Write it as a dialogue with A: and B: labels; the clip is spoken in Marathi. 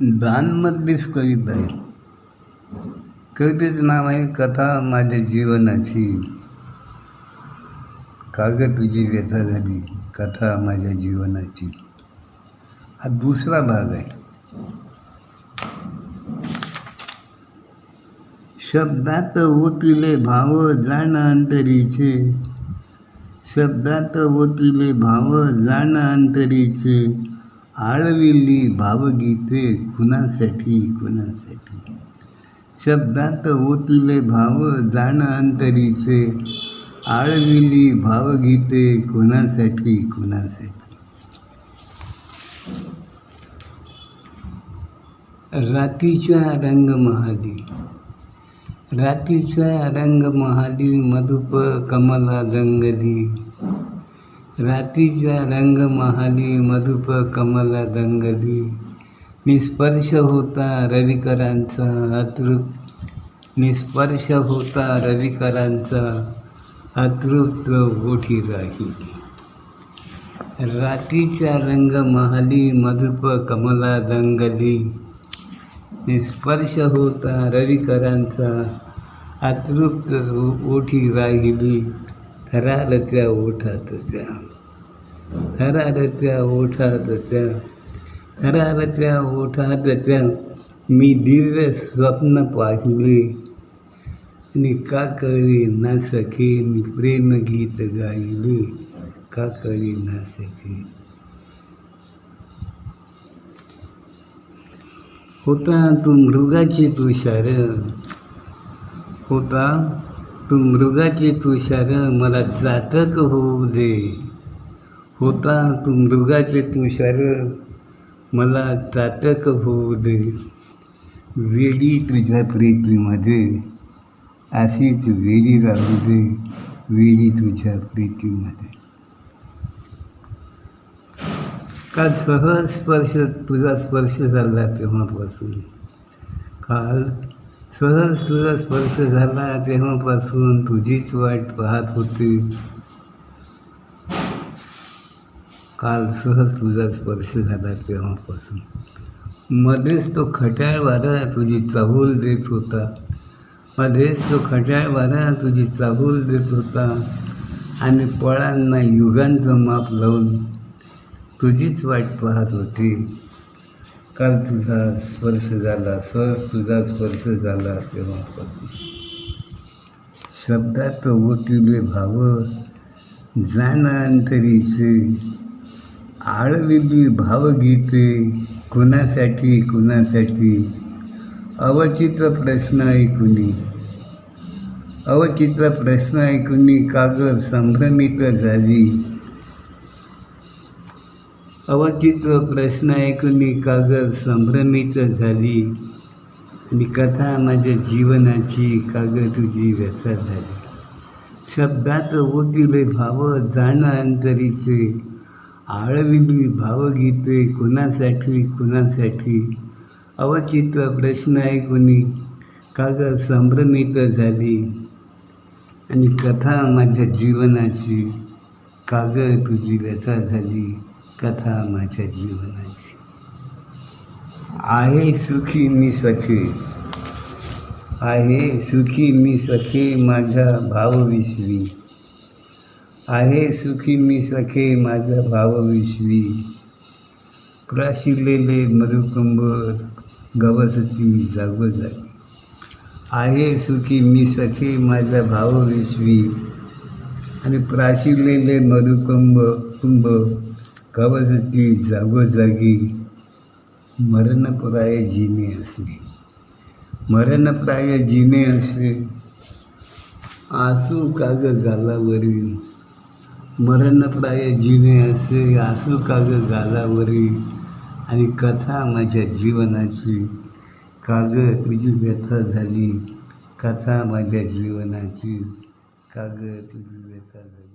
A: दानमध्येच कविता आहे कवितेचं नाव आहे कथा माझ्या जीवनाची. कागद तुझी व्यथा झाली कथा माझ्या जीवनाची. हा दुसरा भाग आहे. शब्दात होतीले भाव जाण अंतरीचे. शब्दात होतीले भाव जाण अंतरीचे. आळविली भावगीते कुणासाठी कुणासाठी शब्दात ओतिले भाव जाण अंतरीचे. आळविली भावगीते कुणासाठी कुणासाठी रातीच्या रंगमहाली. रात्रीच्या रंगमहाली मधुप कमला दंगली रातीच्या रंगमहाली मधुप कमला दंगली. निस्पर्श होता रविकरांचा अतृप्त निस्पर्श होता रविकरांचा अतृप्त ओठी राहिली. रातीच्या रंगमहाली मधुप कमला दंगली. निस्पर्श होता रविकरांचा अतृप्त ओठी राहिली. थरारत्या ओठात त्या. थरारत्या ओठारत्या थरारत्या ओठात मी दिव्य स्वप्न पाहिले आणि का कळले ना सखे मी प्रेमगीत गायले. का कळले ना सखे. होता तू मृगाचे तुषार होता तू मृगाचे तुषार मला चातक होऊ दे. होता तू मृगाचे तुषार मला चातक होऊ दे वेडी तुझ्या प्रीतीमध्ये अशीच वेडी राहू दे वेडी तुझ्या प्रीतीमध्ये. काल सहज स्पर्श तुझा स्पर्श झाला तेव्हापासून. काल सहज तुझा स्पर्श झाला तेव्हापासून तुझीच वाट पाहत होते. काल सहज तुझा स्पर्श झाला तेव्हापासून. मध्येच तो खट्याळ वारा तुझी चाहूल देत होता. मध्येच तो खट्याळ वारा तुझी चाहूल देत होता. आणि पळांना युगांचं माप लावून तुझीच वाट पाहत होती. काल तुझा स्पर्श झाला सहज तुझा स्पर्श झाला तेव्हापासून. शब्दात ओतिले भाव जाण अंतरीचे. आळविली भावगीते कुणासाठी कुणासाठी? अवचित्र प्रश्न ऐकुनी अवचित्र प्रश्न ऐकुनी कागद संभ्रमित झाली. अवचित्र प्रश्न ऐकुनी कागद संभ्रमित झाली. आणि कथा माझ्या जीवनाची कागद तुझी व्यथा झाली. शब्दात होतील भाव जाण अंतरीचे. आळविली भावगीते कुणासाठी कुणासाठी? अवचित प्रश्न आहे ऐकुनी कागद संभ्रमित झाली. आणि कथा माझ्या जीवनाची. कागद तुझी व्यथा झाली. कथा माझ्या जीवनाची. आहे सुखी मी सखे. आहे सुखी मी सखे माझा भावविश्वी. आहे सुखी मी सखे माझा भावविश्वी प्राशिलेले मधुकुंभ गवसती जागोजागी आहे सुखी मी सखे माझ्या भावविश्वी आणि प्राशिलेले मधुकुंभ कुंभ कवचती जागोजागी मरणप्राय जिने असे मरणप्राय जिने असे आसू काग वरील. मरणप्राय जिने असे आसू काग गालावरी आणि कथा माझ्या जीवनाची. काग तुझी व्यथा झाली कथा माझ्या जीवनाची. काग तुझी व्यथा झाली.